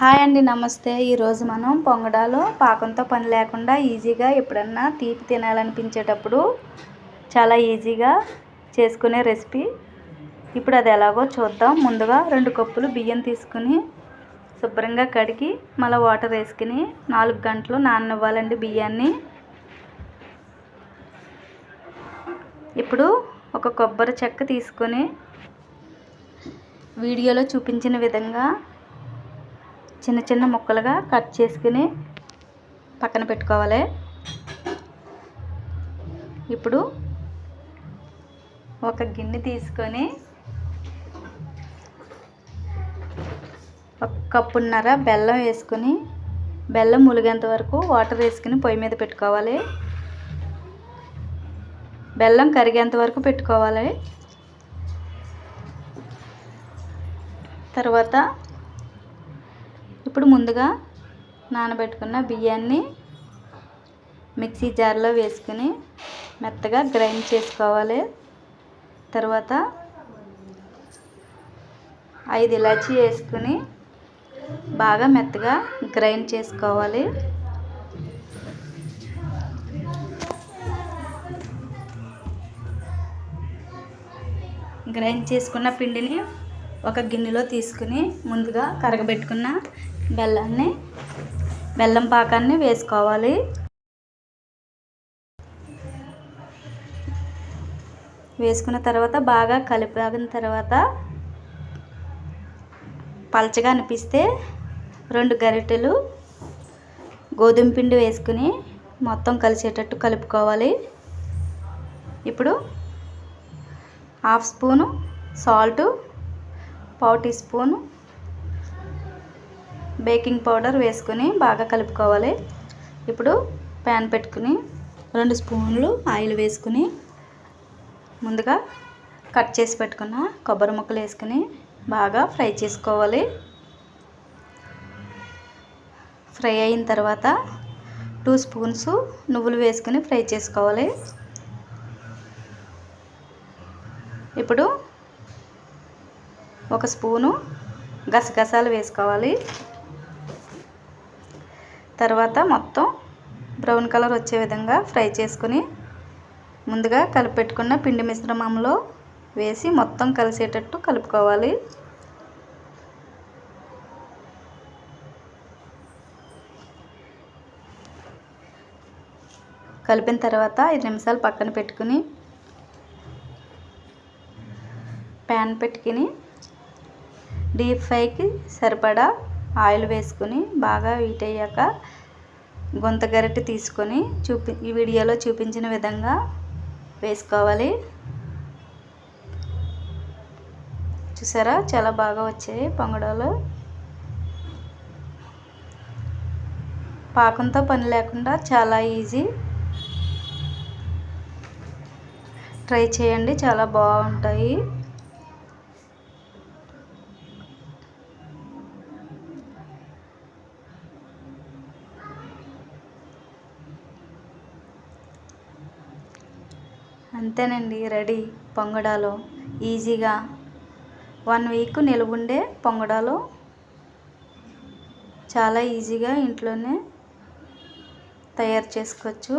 Hi అండి నమస్తే. ఈరోజు మనం పొంగడాలు పాకంతో పని లేకుండా ఈజీగా ఎప్పుడన్నా తీపి తినాలనిపించేటప్పుడు చాలా ఈజీగా చేసుకునే రెసిపీ. ఇప్పుడు అది ఎలాగో చూద్దాం. ముందుగా రెండు కప్పులు బియ్యం తీసుకుని శుభ్రంగా కడిగి మళ్ళీ వాటర్ వేసుకుని నాలుగు గంటలు నాననివ్వాలండి బియ్యాన్ని. ఇప్పుడు ఒక కొబ్బరి చెక్క తీసుకొని వీడియోలో చూపించిన విధంగా చిన్న చిన్న ముక్కలుగా కట్ చేసుకుని పక్కన పెట్టుకోవాలి. ఇప్పుడు ఒక గిన్నె తీసుకొని ఒక కప్పున్నర బెల్లం వేసుకొని బెల్లం ములిగేంత వరకు వాటర్ వేసుకుని పొయ్యి మీద పెట్టుకోవాలి. బెల్లం కరిగేంత వరకు పెట్టుకోవాలి. తర్వాత ఇప్పుడు ముందుగా నానబెట్టుకున్న బియ్యాన్ని మిక్సీ జార్లో వేసుకుని మెత్తగా గ్రైండ్ చేసుకోవాలి. తర్వాత ఐదు ఇలాచీ వేసుకుని బాగా మెత్తగా గ్రైండ్ చేసుకోవాలి. గ్రైండ్ చేసుకున్న పిండిని ఒక గిన్నెలో తీసుకుని ముందుగా కరగబెట్టుకున్న బెల్లాన్ని బెల్లం పాకాన్ని వేసుకోవాలి. వేసుకున్న తర్వాత బాగా కలిపిన తర్వాత పలచగా అనిపిస్తే రెండు గరిటెలు గోధుమ పిండి వేసుకుని మొత్తం కలిసేటట్టు కలుపుకోవాలి. ఇప్పుడు హాఫ్ స్పూను సాల్టు పావు టీ స్పూను బేకింగ్ పౌడర్ వేసుకొని బాగా కలుపుకోవాలి. ఇప్పుడు ప్యాన్ పెట్టుకుని రెండు స్పూన్లు ఆయిల్ వేసుకుని ముందుగా కట్ చేసి పెట్టుకున్న కొబ్బరి ముక్కలు వేసుకుని బాగా ఫ్రై చేసుకోవాలి. ఫ్రై అయిన తర్వాత టూ స్పూన్స్ నువ్వులు వేసుకుని ఫ్రై చేసుకోవాలి. ఇప్పుడు ఒక స్పూను గసగసాలు వేసుకోవాలి. తర్వాత మొత్తం బ్రౌన్ కలర్ వచ్చే విధంగా ఫ్రై చేసుకుని ముందుగా కలిపెట్టుకున్న పిండి మిశ్రమంలో వేసి మొత్తం కలిసేటట్టు కలుపుకోవాలి. కలిపిన తర్వాత ఐదు నిమిషాలు పక్కన పెట్టుకుని ప్యాన్ పెట్టుకుని డీప్ ఫ్రైకి సరిపడా ఆయిల్ వేసుకుని బాగా హీట్ అయ్యాక గుంత గరిటె తీసుకొని చూపి ఈ వీడియోలో చూపించిన విధంగా వేసుకోవాలి. చూసారా? చాలా బాగా వచ్చాయి పొంగడాలు. పాకంతో పని లేకుండా చాలా ఈజీ. ట్రై చేయండి చాలా బాగుంటాయి. అంతేనండి రెడీ పొంగడాలు. ఈజీగా. వన్ వీక్ నిలువుండే పొంగడాలు. చాలా ఈజీగా ఇంట్లోనే తయారు చేసుకోవచ్చు.